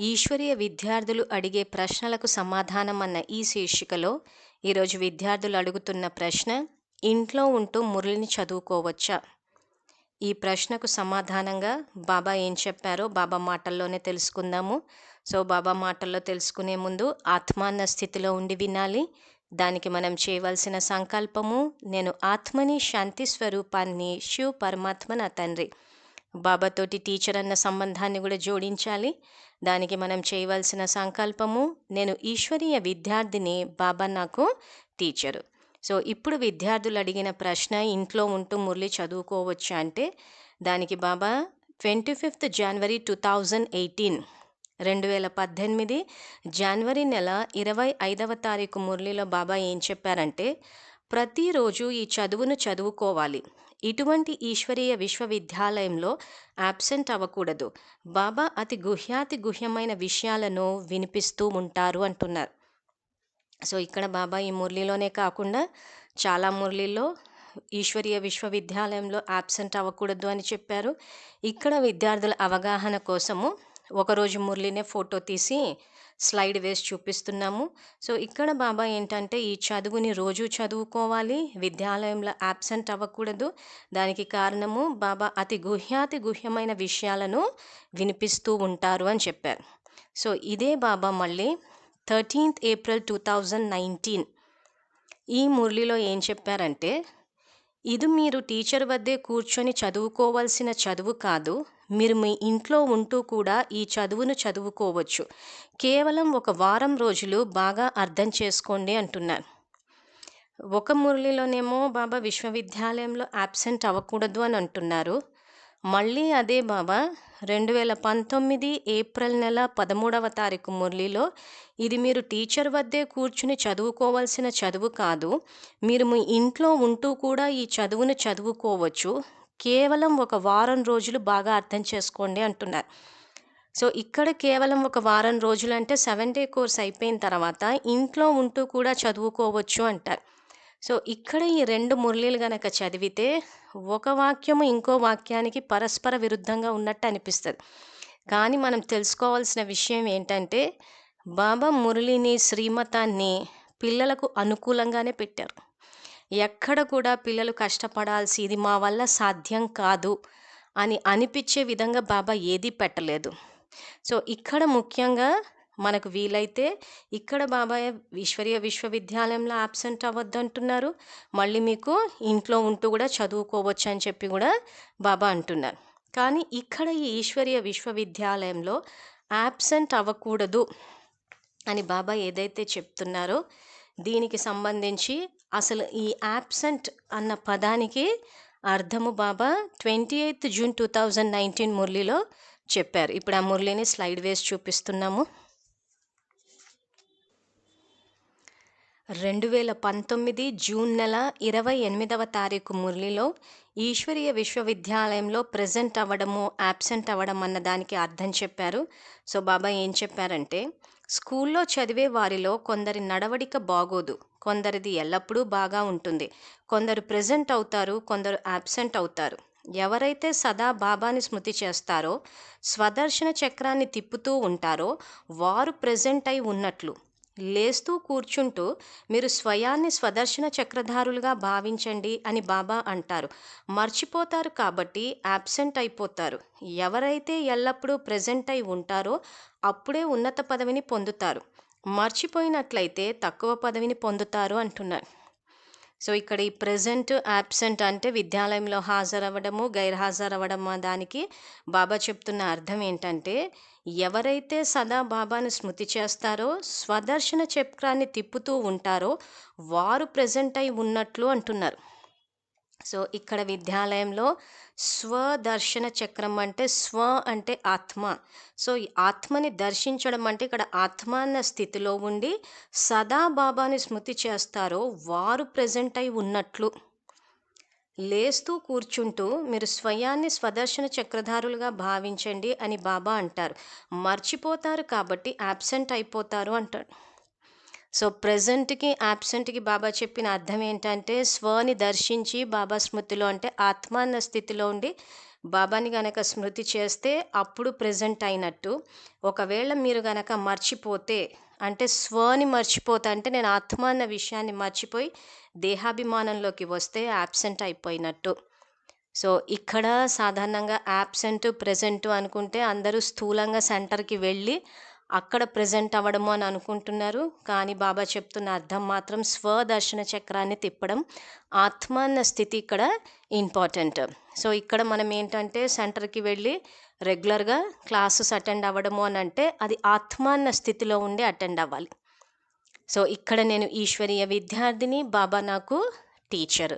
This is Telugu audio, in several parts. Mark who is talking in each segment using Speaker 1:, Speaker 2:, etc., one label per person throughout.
Speaker 1: ఈశ్వరీయ విద్యార్థులు అడిగే ప్రశ్నలకు సమాధానం అన్న ఈ శీర్షికలో ఈరోజు విద్యార్థులు అడుగుతున్న ప్రశ్న ఇంట్లో ఉంటూ మురళిని చదువుకోవచ్చా? ఈ ప్రశ్నకు సమాధానంగా బాబా ఏం చెప్పారో బాబా మాటల్లోనే తెలుసుకుందాము. సో బాబా మాటల్లో తెలుసుకునే ముందు ఆత్మాన్న స్థితిలో ఉండి వినాలి. దానికి మనం చేయవలసిన సంకల్పము నేను ఆత్మని శాంతి స్వరూపాన్ని శివ్ పరమాత్మ నా తండ్రి. బాబాతోటి టీచర్ అన్న సంబంధాన్ని కూడా జోడించాలి. దానికి మనం చేయవలసిన సంకల్పము నేను ఈశ్వరీయ విద్యార్థిని బాబా నాకు టీచరు సో ఇప్పుడు విద్యార్థులు అడిగిన ప్రశ్న ఇంట్లో ఉంటూ మురళి చదువుకోవచ్చా అంటే దానికి Baba twenty fifth January two thousand eighteen రెండు వేల పద్దెనిమిది జనవరి నెల ఇరవై ఐదవ తారీఖు మురళిలో బాబా ఏం చెప్పారంటే ప్రతిరోజు ఈ చదువును చదువుకోవాలి. ఇటువంటి ఈశ్వరీయ విశ్వవిద్యాలయంలో యాబ్సెంట్ అవ్వకూడదు. బాబా అతి గుహ్యాతి గుహ్యమైన విషయాలను వినిపిస్తూ ఉంటారు అంటున్నారు. సో ఇక్కడ బాబా ఈ మురళిలోనే కాకుండా చాలా మురళిలో ఈశ్వరీయ విశ్వవిద్యాలయంలో యాబ్సెంట్ అవ్వకూడదు అని చెప్పారు. ఇక్కడ విద్యార్థుల అవగాహన కోసము ఒకరోజు మురళినే ఫోటో తీసి స్లైడ్ వేసి చూపిస్తున్నాము. సో ఇక్కడ బాబా ఏంటంటే ఈ చదువుని రోజు చదువుకోవాలి విద్యాలయంలో యాబ్సెంట్ అవ్వకూడదు. దానికి కారణము బాబా అతి గుహ్యాతి గుహ్యమైన విషయాలను వినిపిస్తూ ఉంటారు అని చెప్పారు. సో ఇదే బాబా మళ్ళీ thirteenth April two thousand nineteen. ఈ మురళిలో ఏం చెప్పారంటే ఇది మీరు టీచర్ వద్దే కూర్చొని చదువుకోవాల్సిన చదువు కాదు. మీరు మీ ఇంట్లో ఉంటూ కూడా ఈ చదువును చదువుకోవచ్చు. కేవలం ఒక వారం రోజులు బాగా అర్థం చేసుకోండి అంటున్నారు. ఒక మురళిలోనేమో బాబా విశ్వవిద్యాలయంలో యాబ్సెంట్ అవ్వకూడదు అని అంటున్నారు. మళ్ళీ అదే బాబా రెండు వేల పంతొమ్మిది ఏప్రిల్ నెల పదమూడవ తారీఖు మురళిలో ఇది మీరు టీచర్ వద్దే కూర్చుని చదువుకోవాల్సిన చదువు కాదు. మీరు మీ ఇంట్లో ఉంటూ కూడా ఈ చదువును చదువుకోవచ్చు. కేవలం ఒక వారం రోజులు బాగా అర్థం చేసుకోండి అంటున్నారు. సో ఇక్కడ కేవలం ఒక వారం రోజులు అంటే సెవెన్ డే కోర్స్ అయిపోయిన తర్వాత ఇంట్లో ఉంటూ కూడా చదువుకోవచ్చు అంటారు. సో ఇక్కడ ఈ రెండు మురళీలు గనక చదివితే ఒక వాక్యము ఇంకో వాక్యానికి పరస్పర విరుద్ధంగా ఉన్నట్టు అనిపిస్తుంది. కానీ మనం తెలుసుకోవాల్సిన విషయం ఏంటంటే బాబా మురళిని శ్రీమతాన్ని పిల్లలకు అనుకూలంగానే పెట్టారు. ఎక్కడ కూడా పిల్లలు కష్టపడాల్సి ఇది మా వల్ల సాధ్యం కాదు అని అనిపించే విధంగా బాబా ఏది పెట్టలేదు. సో ఇక్కడ ముఖ్యంగా మనకు వీలైతే ఇక్కడ బాబాయ్ ఈశ్వరీయ విశ్వవిద్యాలయంలో అబ్సెంట్ అవ్వద్దు అంటున్నారు మళ్ళీ మీకు ఇంట్లో ఉంటూ కూడా చదువుకోవచ్చు అని చెప్పి కూడా బాబా అంటున్నారు. కానీ ఇక్కడ ఈ ఈశ్వరీయ విశ్వవిద్యాలయంలో యాబ్సెంట్ అవ్వకూడదు అని బాబా ఏదైతే చెప్తున్నారో దీనికి సంబంధించి అసలు ఈ యాబ్సెంట్ అన్న పదానికి అర్థము Baba twenty eighth June two thousand nineteen మురళిలో చెప్పారు. ఇప్పుడు ఆ మురళిని స్లైడ్ వేసి చూపిస్తున్నాము. రెండు వేల పంతొమ్మిది జూన్ నెల ఇరవై ఎనిమిదవ తారీఖు మురళిలో ఈశ్వరీయ విశ్వవిద్యాలయంలో ప్రజెంట్ అవ్వడము యాబ్సెంట్ అవ్వడం అన్న దానికి అర్థం చెప్పారు. సో బాబా ఏం చెప్పారంటే స్కూల్లో చదివే వారిలో కొందరి నడవడిక బాగోదు. కొందరిది ఎల్లప్పుడూ బాగా ఉంటుంది. కొందరు ప్రజెంట్ అవుతారు కొందరు యాబ్సెంట్ అవుతారు. ఎవరైతే సదా బాబాని స్మృతి చేస్తారో స్వదర్శన చక్రాన్ని తిప్పుతూ ఉంటారో వారు ప్రజెంట్ అయి ఉన్నట్లు. లేస్తూ కూర్చుంటూ మీరు స్వయాన్ని స్వదర్శన చక్రధారులుగా భావించండి అని బాబా అంటారు. మర్చిపోతారు కాబట్టి యాబ్సెంట్ అయిపోతారు. ఎవరైతే ఎల్లప్పుడూ ప్రజెంట్ అయి ఉంటారో అప్పుడే ఉన్నత పదవిని పొందుతారు. మర్చిపోయినట్లయితే తక్కువ పదవిని పొందుతారు అంటున్నారు. సో ఇక్కడ ఈ ప్రజెంట్ యాబ్సెంట్ అంటే విద్యాలయంలో హాజరవ్వడము గైర్హాజరవ్వడము దానికి బాబా చెప్తున్న అర్థం ఏంటంటే ఎవరైతే సదా బాబాను స్మృతి చేస్తారో స్వదర్శన చక్రాన్ని తిప్పుతూ ఉంటారో వారు ప్రజెంట్ అయి ఉన్నట్లు అంటున్నారు. సో ఇక్కడ విద్యాలయంలో స్వదర్శన చక్రం అంటే స్వ అంటే ఆత్మ. సో ఈ ఆత్మని దర్శించడం అంటే ఇక్కడ ఆత్మ అన్న స్థితిలో ఉండి సదా బాబాని స్మృతి చేస్తారో వారు ప్రజెంట్ అయి ఉన్నట్లు. లేస్తూ కూర్చుంటూ మీరు స్వయాన్ని స్వదర్శన చక్రధారులుగా భావించండి అని బాబా అంటారు. మర్చిపోతారు కాబట్టి యాబ్సెంట్ అయిపోతారు అంటారు సో ప్రజెంట్కి యాబ్సెంట్కి బాబా చెప్పిన అర్థం ఏంటంటే స్వని దర్శించి బాబా స్మృతిలో అంటే ఆత్మాన్న స్థితిలో ఉండి బాబాని గనక స్మృతి చేస్తే అప్పుడు ప్రజెంట్ అయినట్టు. ఒకవేళ మీరు గనక మర్చిపోతే అంటే స్వని మర్చిపోతే అంటే నేను ఆత్మ అన్న విషయాన్ని మర్చిపోయి దేహాభిమానంలోకి వస్తే యాబ్సెంట్ అయిపోయినట్టు. సో ఇక్కడ సాధారణంగా యాబ్సెంట్ ప్రజెంట్ అనుకుంటే అందరూ స్థూలంగా సెంటర్కి వెళ్ళి అక్కడ ప్రజెంట్ అవ్వడము అని అనుకుంటున్నారు. కానీ బాబా చెప్తున్న అర్థం మాత్రం స్వదర్శన చక్రాన్ని తిప్పడం ఆత్మ అన్న స్థితి ఇక్కడ ఇంపార్టెంట్ సో ఇక్కడ మనం ఏంటంటే సెంటర్కి వెళ్ళి రెగ్యులర్గా క్లాసెస్ అటెండ్ అవ్వడము అని అంటే అది ఆత్మ అన్న స్థితిలో ఉండి అటెండ్ అవ్వాలి. సో ఇక్కడ నేను ఈశ్వరీయ విద్యార్థిని బాబా నాకు టీచర్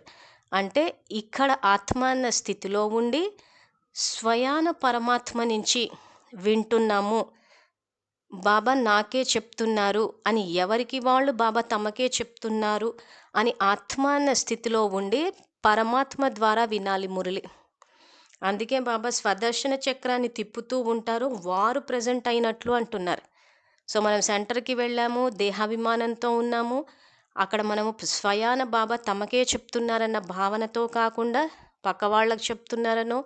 Speaker 1: అంటే ఇక్కడ ఆత్మ అన్న స్థితిలో ఉండి స్వయాన పరమాత్మ నుంచి వింటున్నాము బాబా నాకే చెప్తున్నారు అని ఎవరికి వాళ్ళు బాబా తమకే చెప్తున్నారు అని ఆత్మాన్న స్థితిలో ఉండి పరమాత్మ ద్వారా వినాలి మురళి. అందుకే బాబా స్వదర్శన చక్రాన్ని తిప్పుతూ ఉంటారు వారు ప్రజెంట్ అయినట్లు అంటున్నారు. సో మనం సెంటర్కి వెళ్ళాము దేహాభిమానంతో ఉన్నాము అక్కడ మనము స్వయాన బాబా తమకే చెప్తున్నారన్న భావనతో కాకుండా పక్క వాళ్ళకి చెప్తున్నారనో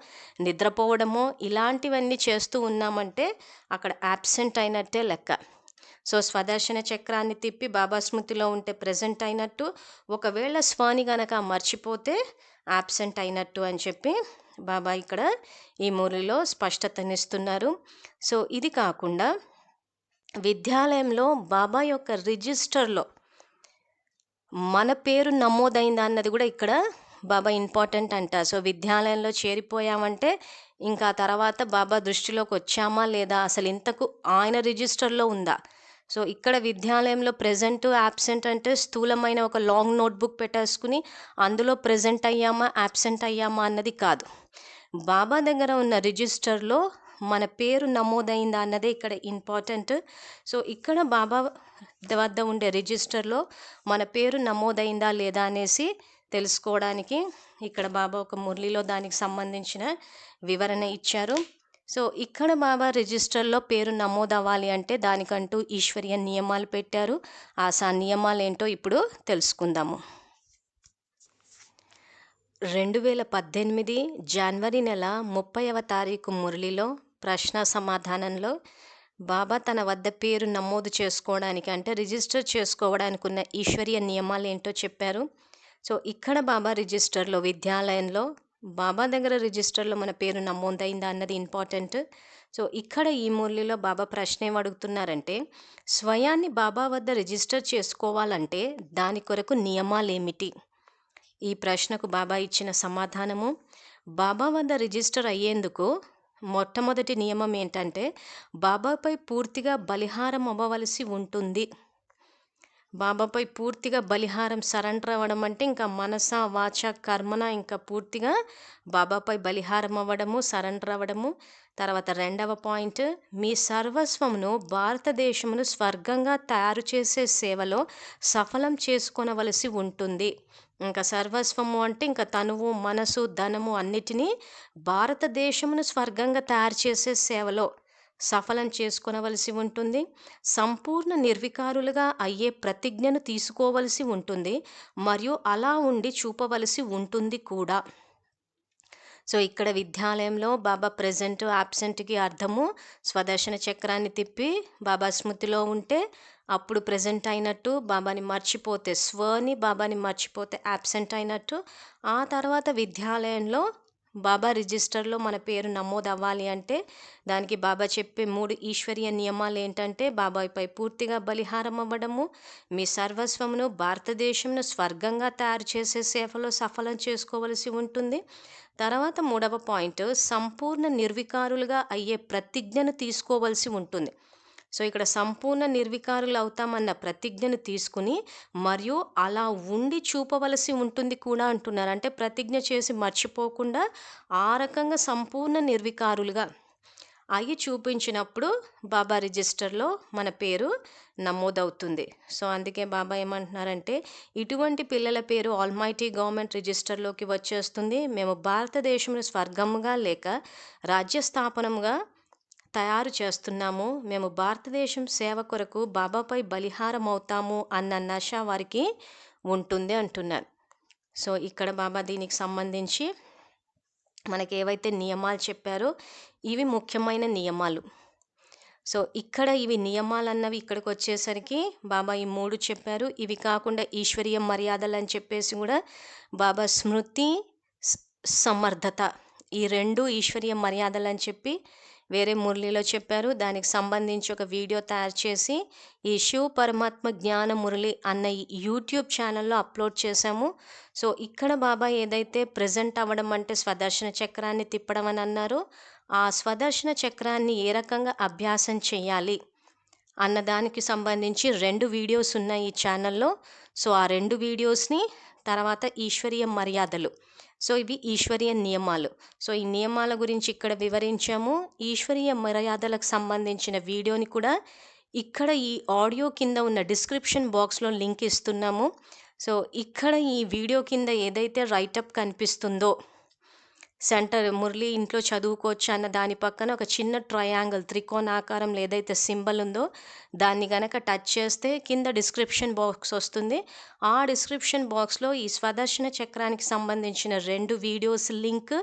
Speaker 1: నిద్రపోవడమో ఇలాంటివన్నీ చేస్తూ ఉన్నామంటే అక్కడ యాబ్సెంట్ అయినట్టే లెక్క. సో స్వదర్శన చక్రాన్ని తిప్పి బాబా స్మృతిలో ఉంటే ప్రజెంట్ అయినట్టు ఒకవేళ స్వాని గనక మర్చిపోతే యాబ్సెంట్ అయినట్టు అని చెప్పి బాబా ఇక్కడ ఈ మురిలో స్పష్టతనిస్తున్నారు. సో ఇది కాకుండా విద్యాలయంలో బాబా యొక్క రిజిస్టర్లో మన పేరు నమోదైందా అన్నది కూడా ఇక్కడ బాబా ఇంపార్టెంట్ అంట. సో విద్యాలయంలో చేరిపోయామంటే ఇంకా తర్వాత బాబా దృష్టిలోకి వచ్చామా లేదా? అసలు ఇంతకు ఆయన రిజిస్టర్లో ఉందా? సో ఇక్కడ విద్యాలయంలో ప్రజెంట్ యాబ్సెంట్ అంటే స్థూలమైన ఒక లాంగ్ నోట్బుక్ పెట్టేసుకుని అందులో ప్రజెంట్ అయ్యామా యాబ్సెంట్ అయ్యామా అన్నది కాదు. బాబా దగ్గర ఉన్న రిజిస్టర్లో మన పేరు నమోదైందా అన్నదే ఇక్కడ ఇంపార్టెంట్. సో ఇక్కడ బాబా వద్ద ఉండే రిజిస్టర్లో మన పేరు నమోదైందా లేదా అనేసి తెలుసుకోవడానికి ఇక్కడ బాబా ఒక మురళిలో దానికి సంబంధించిన వివరణ ఇచ్చారు. సో ఇక్కడ బాబా రిజిస్టర్లో పేరు నమోదు అవ్వాలి అంటే దానికంటూ ఈశ్వర్య నియమాలు పెట్టారు. ఆ సా నియమాలు ఏంటో ఇప్పుడు తెలుసుకుందాము. రెండు వేల పద్దెనిమిది జనవరి నెల ముప్పైవ తారీఖు మురళిలో ప్రశ్న సమాధానంలో బాబా తన వద్ద పేరు నమోదు చేసుకోవడానికి అంటే రిజిస్టర్ చేసుకోవడానికి ఉన్న ఈశ్వర్య నియమాలు ఏంటో చెప్పారు. సో ఇక్కడ బాబా రిజిస్టర్లో విద్యాలయంలో బాబా దగ్గర రిజిస్టర్లో మన పేరు నమోదైందా అన్నది ఇంపార్టెంట్. సో ఇక్కడ ఈ మూల్యలో బాబా ప్రశ్న ఏం అడుగుతున్నారంటే స్వయాన్ని బాబా వద్ద రిజిస్టర్ చేసుకోవాలంటే దాని కొరకు నియమాలు ఏమిటి ఈ ప్రశ్నకు బాబా ఇచ్చిన సమాధానము బాబా వద్ద రిజిస్టర్ అయ్యేందుకు మొట్టమొదటి నియమం ఏంటంటే బాబాపై పూర్తిగా బలిహారం అవ్వవలసి ఉంటుంది. బాబాపై పూర్తిగా బలిహారం సరెండర్ అవ్వడం అంటే ఇంకా మనస వాచ కర్మన ఇంకా పూర్తిగా బాబాపై బలిహారం అవ్వడము సరెండర్ అవ్వడము. తర్వాత రెండవ పాయింట్ మీ సర్వస్వమును భారతదేశమును స్వర్గంగా తయారు చేసే సేవలో సఫలం చేసుకొనవలసి ఉంటుంది. ఇంకా సర్వస్వము అంటే ఇంకా తనువు మనసు ధనము అన్నిటినీ భారతదేశమును స్వర్గంగా తయారు చేసే సేవలో సఫలం చేసుకొనవలసి ఉంటుంది. సంపూర్ణ నిర్వికారులుగా అయ్యే ప్రతిజ్ఞను తీసుకోవలసి ఉంటుంది. మరియు అలా ఉండి చూపవలసి ఉంటుంది కూడా. సో ఇక్కడ విద్యాలయంలో బాబా ప్రజెంట్ యాబ్సెంట్కి అర్థము. స్వదర్శన చక్రాన్ని తిప్పి బాబా స్మృతిలో ఉంటే అప్పుడు ప్రజెంట్ అయినట్టు బాబాని మర్చిపోతే స్వని బాబాని మర్చిపోతే యాబ్సెంట్ అయినట్టు. ఆ తర్వాత విద్యాలయంలో బాబా రిజిస్టర్లో మన పేరు నమోదు అవ్వాలి అంటే దానికి బాబా చెప్పే మూడు ఈశ్వరీయ నియమాలు ఏంటంటే బాబాయ్పై పూర్తిగా బలిహారం అవ్వడము మీ సర్వస్వమును భారతదేశంను స్వర్గంగా తయారు చేసే సేవలో సఫలం చేసుకోవలసి ఉంటుంది. తర్వాత మూడవ పాయింట్ సంపూర్ణ నిర్వికారులుగా అయ్యే ప్రతిజ్ఞను తీసుకోవలసి ఉంటుంది. సో ఇక్కడ సంపూర్ణ నిర్వికారులు అవుతామన్న ప్రతిజ్ఞను తీసుకుని మరియు అలా ఉండి చూపవలసి ఉంటుంది కూడా అంటున్నారు. అంటే ప్రతిజ్ఞ చేసి మర్చిపోకుండా ఆ రకంగా సంపూర్ణ నిర్వికారులుగా అయి చూపించినప్పుడు బాబా రిజిస్టర్లో మన పేరు నమోదవుతుంది. సో అందుకే బాబా ఏమంటున్నారంటే ఇటువంటి పిల్లల పేరు ఆల్మైటీ గవర్నమెంట్ రిజిస్టర్లోకి వచ్చేస్తుంది. మేము భారతదేశంలో స్వర్గముగా లేక రాజ్యస్థాపనముగా తయారు చేస్తున్నాము. మేము భారతదేశం సేవ కొరకు బాబాపై బలిహారం అవుతాము అన్న నష వారికి ఉంటుంది అంటున్నారు. సో ఇక్కడ బాబా దీనికి సంబంధించి మనకి ఏవైతే నియమాలు చెప్పారో ఇవి ముఖ్యమైన నియమాలు. సో ఇక్కడ ఇవి నియమాలు అన్నవి ఇక్కడికి వచ్చేసరికి బాబా ఈ మూడు చెప్పారు. ఇవి కాకుండా ఈశ్వరీయ మర్యాదలు అని చెప్పేసి కూడా బాబా స్మృతి సమర్థత ఈ రెండు ఈశ్వరీయ మర్యాదలు అని చెప్పి వేరే మురళిలో చెప్పారు. దానికి సంబంధించి ఒక వీడియో తయారు చేసి ఈ శివ పరమాత్మ జ్ఞాన మురళి అన్న ఈ యూట్యూబ్ ఛానల్లో అప్లోడ్ చేశాము. సో ఇక్కడ బాబా ఏదైతే ప్రజెంట్ అవ్వడం అంటే స్వదర్శన చక్రాన్ని తిప్పడం అని అన్నారో ఆ స్వదర్శన చక్రాన్ని ఏ రకంగా అభ్యాసం చేయాలి అన్నదానికి సంబంధించి రెండు వీడియోస్ ఉన్నాయి ఈ ఛానల్లో. సో ఆ రెండు వీడియోస్ని తర్వాత ఈశ్వరీయ మర్యాదలు సో ఇవి ఈశ్వరీయ నియమాలు. సో ఈ నియమాల గురించి ఇక్కడ వివరించాము. ఈశ్వరీయ మర్యాదలకు సంబంధించిన వీడియోని కూడా ఇక్కడ ఈ ఆడియో కింద ఉన్న డిస్క్రిప్షన్ బాక్స్లో లింక్ ఇస్తున్నాము. సో ఇక్కడ ఈ వీడియో కింద ఏదైతే రైటప్ కనిపిస్తుందో సెంటర్ మురళి ఇంట్లో చదువుకోవచ్చు అన్న దాని పక్కన ఒక చిన్న ట్రయాంగిల్ త్రికోణాకారంలో ఏదైతే సింబల్ ఉందో దాన్ని గనక టచ్ చేస్తే కింద డిస్క్రిప్షన్ బాక్స్ వస్తుంది. ఆ డిస్క్రిప్షన్ బాక్స్లో ఈ స్వదర్శన చక్రానికి సంబంధించిన రెండు వీడియోస్ లింక్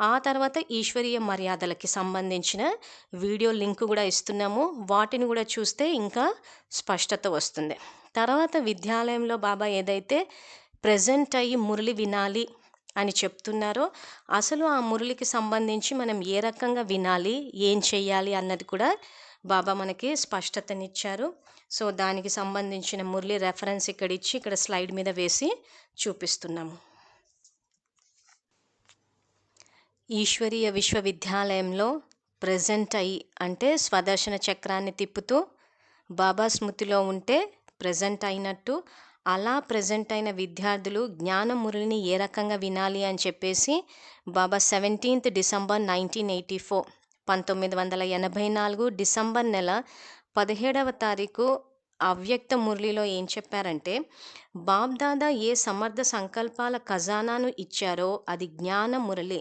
Speaker 1: ఆ తర్వాత ఈశ్వరీయ మర్యాదలకి సంబంధించిన వీడియో లింక్ కూడా ఇస్తున్నాము. వాటిని కూడా చూస్తే ఇంకా స్పష్టత వస్తుంది. తర్వాత విద్యాలయంలో బాబా ఏదైతే ప్రజెంట్ అయ్యి మురళి వినాలి అని చెప్తున్నారో. అసలు ఆ మురళికి సంబంధించి మనం ఏ రకంగా వినాలి ఏం చెయ్యాలి అన్నది కూడా బాబా మనకి స్పష్టతనిచ్చారు. సో దానికి సంబంధించిన మురళి రెఫరెన్స్ ఇక్కడ ఇచ్చి ఇక్కడ స్లైడ్ మీద వేసి చూపిస్తున్నాము. ఈశ్వరీయ విశ్వవిద్యాలయంలో ప్రజెంట్ అయ్యి అంటే స్వదర్శన చక్రాన్ని తిప్పుతూ బాబా స్మృతిలో ఉంటే ప్రజెంట్ అయినట్టు అలా ప్రజెంట్ అయిన విద్యార్థులు జ్ఞాన మురళిని ఏ రకంగా వినాలి అని చెప్పేసి Baba seventeenth December nineteen eighty four పంతొమ్మిది వందల ఎనభై నాలుగు డిసెంబర్ నెల పదిహేడవ తారీఖు అవ్యక్త మురళిలో ఏం చెప్పారంటే బాబ్దాదా ఏ సమర్థ సంకల్పాల ఖజానాను ఇచ్చారో అది జ్ఞాన మురళి.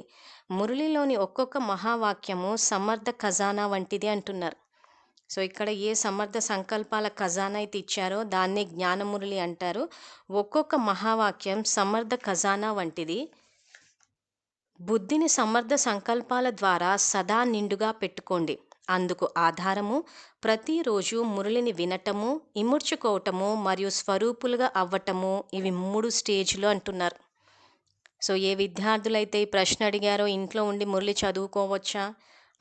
Speaker 1: మురళిలోని ఒక్కొక్క మహావాక్యము సమర్థ ఖజానా వంటిది అంటున్నారు. సో ఇక్కడ ఏ సమర్థ సంకల్పాల ఖజానా అయితే ఇచ్చారో దాన్నే జ్ఞానమురళి అంటారు. ఒక్కొక్క మహావాక్యం సమర్థ ఖజానా వంటిది. బుద్ధిని సమర్థ సంకల్పాల ద్వారా సదా నిండుగా పెట్టుకోండి. అందుకు ఆధారము ప్రతిరోజు మురళిని వినటము ఇముడ్చుకోవటము మరియు స్వరూపులుగా అవ్వటము ఇవి మూడు స్టేజ్లు అంటున్నారు. సో ఏ విద్యార్థులైతే ఈ ప్రశ్న అడిగారో ఇంట్లో ఉండి మురళి చదువుకోవచ్చా?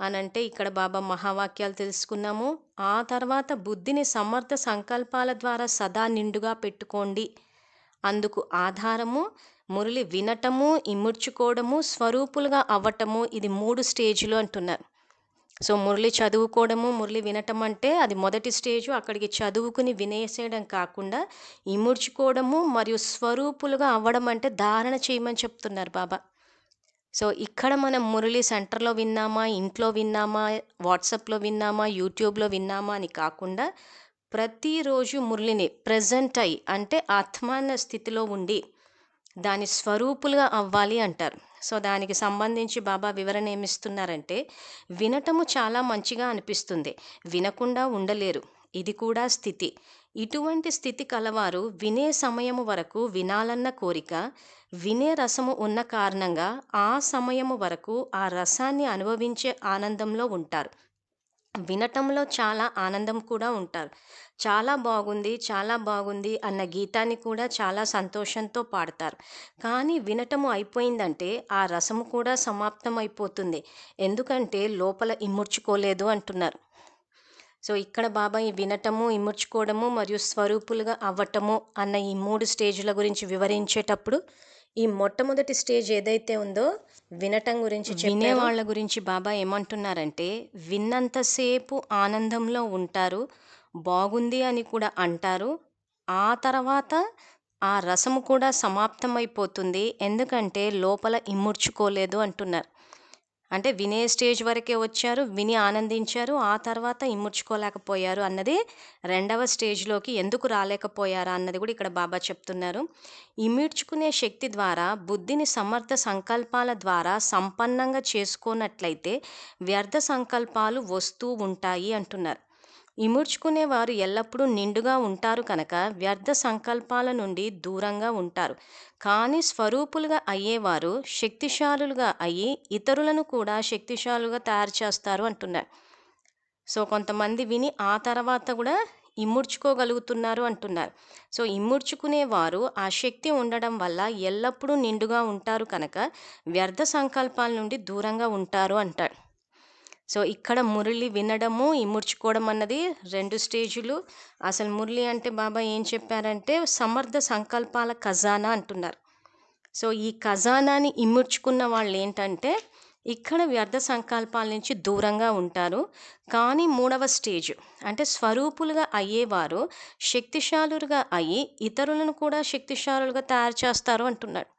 Speaker 1: అని అంటే ఇక్కడ బాబా మహావాక్యాలు తెలుసుకున్నాము. ఆ తర్వాత బుద్ధిని సమర్థ సంకల్పాల ద్వారా సదా నిండుగా పెట్టుకోండి. అందుకు ఆధారము మురళి వినటము ఇముడ్చుకోవడము స్వరూపులుగా అవ్వటము ఇది మూడు స్టేజ్లు అంటున్నారు. సో మురళి చదువుకోవడము మురళి వినటం అంటే అది మొదటి స్టేజ్ అక్కడికి చదువుకుని వినేసేయడం కాకుండా ఇముడ్చుకోవడము మరియు స్వరూపులుగా అవ్వడం అంటే ధారణ చేయమని చెప్తున్నారు బాబా. సో ఇక్కడ మనం మురళి సెంటర్లో విన్నామా ఇంట్లో విన్నామా వాట్సాప్లో విన్నామా యూట్యూబ్లో విన్నామా అని కాకుండా ప్రతిరోజు మురళిని ప్రజెంట్ అయి అంటే ఆత్మాన స్థితిలో ఉండి దాని స్వరూపులుగా అవ్వాలి అంటారు. సో దానికి సంబంధించి బాబా వివరణ ఏమిస్తున్నారంటే వినటము చాలా మంచిగా అనిపిస్తుంది. వినకుండా ఉండలేరు. ఇది కూడా స్థితి. ఇటువంటి స్థితి కలవారు వినే సమయము వరకు వినాలన్న కోరిక వినే రసము ఉన్న కారణంగా ఆ సమయము వరకు ఆ రసాన్ని అనుభవించే ఆనందంలో ఉంటారు. వినటంలో చాలా ఆనందం కూడా ఉంటారు. చాలా బాగుంది చాలా బాగుంది అన్న గీతాన్ని కూడా చాలా సంతోషంతో పాడతారు. కానీ వినటము అయిపోయిందంటే ఆ రసము కూడా సమాప్తం అయిపోతుంది ఎందుకంటే లోపల ఇమ్ముడ్చుకోలేదు అంటున్నారు. సో ఇక్కడ బాబాయ్ వినటము ఇముడ్చుకోవడము మరియు స్వరూపులుగా అవ్వటము అన్న ఈ మూడు స్టేజ్ల గురించి వివరించేటప్పుడు ఈ మొట్టమొదటి స్టేజ్ ఏదైతే ఉందో వినటం గురించి వినే వాళ్ళ గురించి బాబా ఏమంటున్నారంటే విన్నంతసేపు ఆనందంలో ఉంటారు బాగుంది అని కూడా అంటారు. ఆ తర్వాత ఆ రసము కూడా సమాప్తమైపోతుంది. ఎందుకంటే లోపల ఇమ్ముడ్చుకోలేదు అంటున్నారు. అంటే వినే స్టేజ్ వరకే వచ్చారు విని ఆనందించారు ఆ తర్వాత ఇముడ్చుకోలేకపోయారు అన్నది రెండవ స్టేజ్లోకి ఎందుకు రాలేకపోయారా అన్నది కూడా ఇక్కడ బాబా చెప్తున్నారు. ఇమిడ్చుకునే శక్తి ద్వారా బుద్ధిని సమర్థ సంకల్పాల ద్వారా సంపన్నంగా చేసుకోనట్లయితే వ్యర్థ సంకల్పాలు వస్తూ ఉంటాయి అంటున్నారు. ఇముడ్చుకునేవారు ఎల్లప్పుడూ నిండుగా ఉంటారు కనుక వ్యర్థ సంకల్పాల నుండి దూరంగా ఉంటారు. కానీ స్వరూపులుగా అయ్యేవారు శక్తిశాలులుగా అయ్యి ఇతరులను కూడా శక్తిశాలుగా తయారు చేస్తారు అంటున్నారు. సో కొంతమంది విని ఆ తర్వాత కూడా ఇముడ్చుకోగలుగుతున్నారు అంటున్నారు. సో ఇముడ్చుకునేవారు ఆ శక్తి ఉండడం వల్ల ఎల్లప్పుడూ నిండుగా ఉంటారు కనుక వ్యర్థ సంకల్పాల నుండి దూరంగా ఉంటారు అంటాడు సో ఇక్కడ మురళి వినడము ఇముడ్చుకోవడం అన్నది రెండు స్టేజులు. అసలు మురళి అంటే బాబా ఏం చెప్పారంటే సమర్థ సంకల్పాల ఖజానా అంటున్నారు. సో ఈ ఖజానాని ఇముడ్చుకున్న వాళ్ళు ఏంటంటే ఇక్కడ వ్యర్థ సంకల్పాల నుంచి దూరంగా ఉంటారు. కానీ మూడవ స్టేజ్ అంటే స్వరూపులుగా అయ్యేవారు శక్తిశాలుగా అయ్యి ఇతరులను కూడా శక్తిశాలుగా తయారు చేస్తారు అంటున్నాడు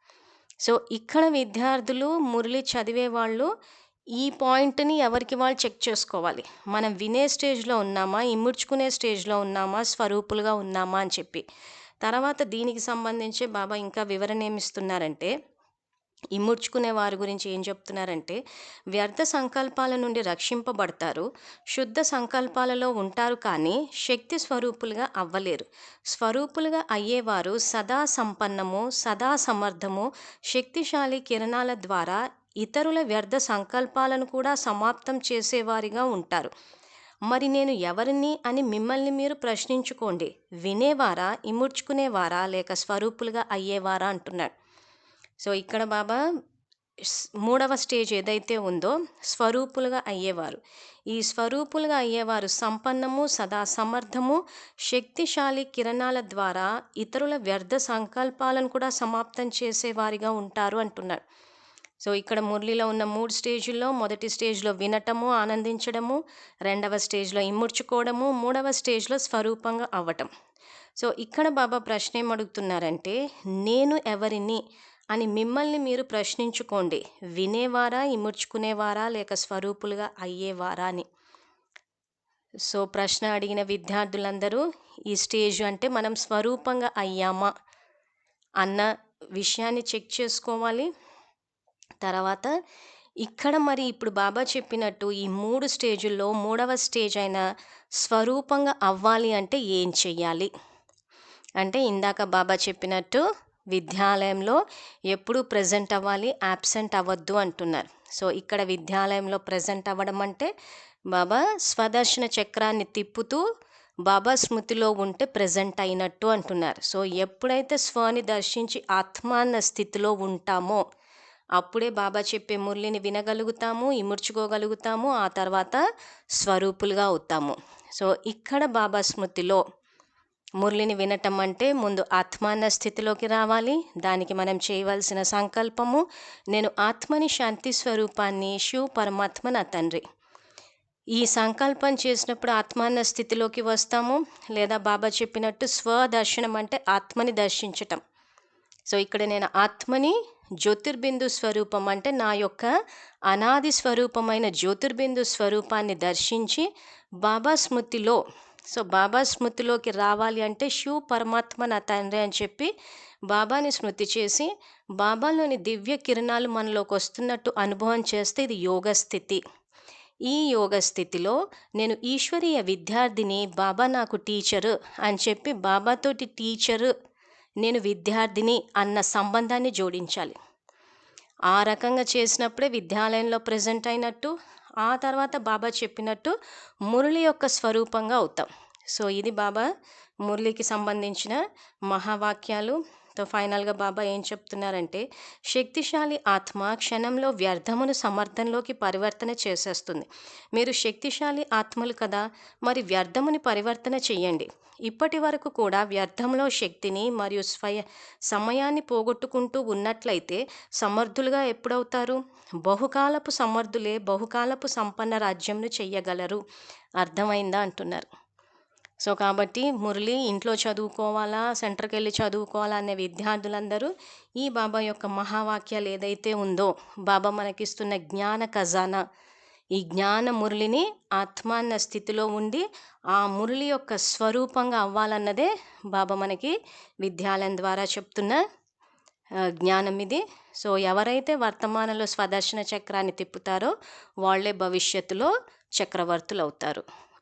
Speaker 1: సో ఇక్కడ విద్యార్థులు మురళి చదివే వాళ్ళు ఈ పాయింట్ని ఎవరికి వాళ్ళు చెక్ చేసుకోవాలి? మనం వినే స్టేజ్లో ఉన్నామా? ఇముడ్చుకునే స్టేజ్లో ఉన్నామా? స్వరూపులుగా ఉన్నామా అని చెప్పి. తర్వాత దీనికి సంబంధించి బాబా ఇంకా వివరణ ఏమిస్తున్నారంటే ఇముడ్చుకునే వారి గురించి ఏం చెప్తున్నారంటే వ్యర్థ సంకల్పాల నుండి రక్షింపబడతారు శుద్ధ సంకల్పాలలో ఉంటారు కానీ శక్తి స్వరూపులుగా అవ్వలేరు. స్వరూపులుగా అయ్యేవారు సదా సంపన్నము సదా సమర్థము శక్తిశాలి కిరణాల ద్వారా ఇతరుల వ్యర్థ సంకల్పాలను కూడా సమాప్తం చేసేవారిగా ఉంటారు. మరి నేను ఎవరిని అని మిమ్మల్ని మీరు ప్రశ్నించుకోండి. వినేవారా ఇముడ్చుకునేవారా లేక స్వరూపులుగా అయ్యేవారా అంటున్నాడు. సో ఇక్కడ బాబా మూడవ స్టేజ్ ఏదైతే ఉందో స్వరూపులుగా అయ్యేవారు. ఈ స్వరూపులుగా అయ్యేవారు సంపన్నము సదా సమర్థము శక్తిశాలి కిరణాల ద్వారా ఇతరుల వ్యర్థ సంకల్పాలను కూడా సమాప్తం చేసేవారిగా ఉంటారు అంటున్నాడు. సో ఇక్కడ మురళిలో ఉన్న మూడు స్టేజుల్లో మొదటి స్టేజ్లో వినటము ఆనందించడము రెండవ స్టేజ్లో ఇముడ్చుకోవడము మూడవ స్టేజ్లో స్వరూపంగా అవ్వటం. సో ఇక్కడ బాబా ప్రశ్న ఏమడుగుతున్నారంటే నేను ఎవరిని అని మిమ్మల్ని మీరు ప్రశ్నించుకోండి. వినేవారా ఇముడ్చుకునేవారా లేక స్వరూపులుగా అయ్యేవారా అని? సో ప్రశ్న అడిగిన విద్యార్థులందరూ ఈ స్టేజ్ అంటే మనం స్వరూపంగా అయ్యామా అన్న విషయాన్ని చెక్ చేసుకోవాలి. తర్వాత ఇక్కడ మరి ఇప్పుడు బాబా చెప్పినట్టు ఈ మూడు స్టేజుల్లో మూడవ స్టేజ్ అయిన స్వరూపంగా అవ్వాలి అంటే ఏం చెయ్యాలి? అంటే ఇందాక బాబా చెప్పినట్టు విద్యాలయంలో ఎప్పుడు ప్రజెంట్ అవ్వాలి యాబ్సెంట్ అవ్వద్దు అంటున్నారు. సో ఇక్కడ విద్యాలయంలో ప్రజెంట్ అవ్వడం అంటే బాబా స్వదర్శన చక్రాన్ని తిప్పుతూ బాబా స్మృతిలో ఉంటే ప్రజెంట్ అయినట్టు అంటున్నారు. సో ఎప్పుడైతే స్వాని దర్శించి ఆత్మాన్న స్థితిలో ఉంటామో అప్పుడే బాబా చెప్పే మురళిని వినగలుగుతాము ఇముడ్చుకోగలుగుతాము ఆ తర్వాత స్వరూపులుగా అవుతాము. సో ఇక్కడ బాబా స్మృతిలో మురళిని వినటం అంటే ముందు ఆత్మాన్న స్థితిలోకి రావాలి. దానికి మనం చేయవలసిన సంకల్పము నేను ఆత్మని శాంతి స్వరూపాన్ని శివ పరమాత్మ నా తండ్రి. ఈ సంకల్పం చేసినప్పుడు ఆత్మాన్న స్థితిలోకి వస్తాము లేదా బాబా చెప్పినట్టు స్వదర్శనం అంటే ఆత్మని దర్శించటం. సో ఇక్కడ నేను ఆత్మని జ్యోతిర్బిందు స్వరూపం అంటే నా యొక్క అనాది స్వరూపమైన జ్యోతిర్బిందు స్వరూపాన్ని దర్శించి బాబా స్మృతిలో సో బాబా స్మృతిలోకి రావాలి అంటే శివ పరమాత్మ నా తండ్రి అని చెప్పి బాబాని స్మృతి చేసి బాబాలోని దివ్య కిరణాలు మనలోకి వస్తున్నట్టు అనుభవం చేస్తే ఇది యోగ స్థితి. ఈ యోగ స్థితిలో నేను ఈశ్వరీయ విద్యార్థిని బాబా నాకు టీచరు అని చెప్పి బాబాతోటి టీచరు నేను విద్యార్థిని అన్న సంబంధాన్ని జోడించాలి. ఆ రకంగా చేసినప్పుడే విద్యాలయంలో ప్రజెంట్ అయినట్టు ఆ తర్వాత బాబా చెప్పినట్టు మురళి యొక్క స్వరూపంగా అవుతాం. సో ఇది బాబా మురళికి సంబంధించిన మహావాక్యాలు. తో ఫైనల్గా బాబా ఏం చెప్తున్నారంటే శక్తిశాలి ఆత్మ క్షణంలో వ్యర్థమును సమర్థంలోకి పరివర్తన చేసేస్తుంది. మీరు శక్తిశాలి ఆత్మలు కదా మరి వ్యర్థముని పరివర్తన చేయండి ఇప్పటి వరకు కూడా వ్యర్థంలో శక్తిని మరియు స్వయ సమయాన్ని పోగొట్టుకుంటూ ఉన్నట్లయితే సమర్థులుగా ఎప్పుడవుతారు? బహుకాలపు సమర్థులే బహుకాలపు సంపన్న రాజ్యంను చెయ్యగలరు. అర్థమైందా అంటున్నారు. సో కాబట్టి మురళి ఇంట్లో చదువుకోవాలా సెంటర్కి వెళ్ళి చదువుకోవాలా అనే విద్యార్థులందరూ ఈ బాబా యొక్క మహావాక్యాలు ఏదైతే ఉందో బాబా మనకిస్తున్న జ్ఞాన ఖజానా. ఈ జ్ఞాన మురళిని ఆత్మాన్న స్థితిలో ఉండి ఆ మురళి యొక్క స్వరూపంగా అవ్వాలన్నదే బాబా మనకి విద్యాలయం ద్వారా చెప్తున్న జ్ఞానం ఇది. సో ఎవరైతే వర్తమానంలో స్వదర్శన చక్రాన్ని తిప్పుతారో వాళ్ళే భవిష్యత్తులో చక్రవర్తులు అవుతారు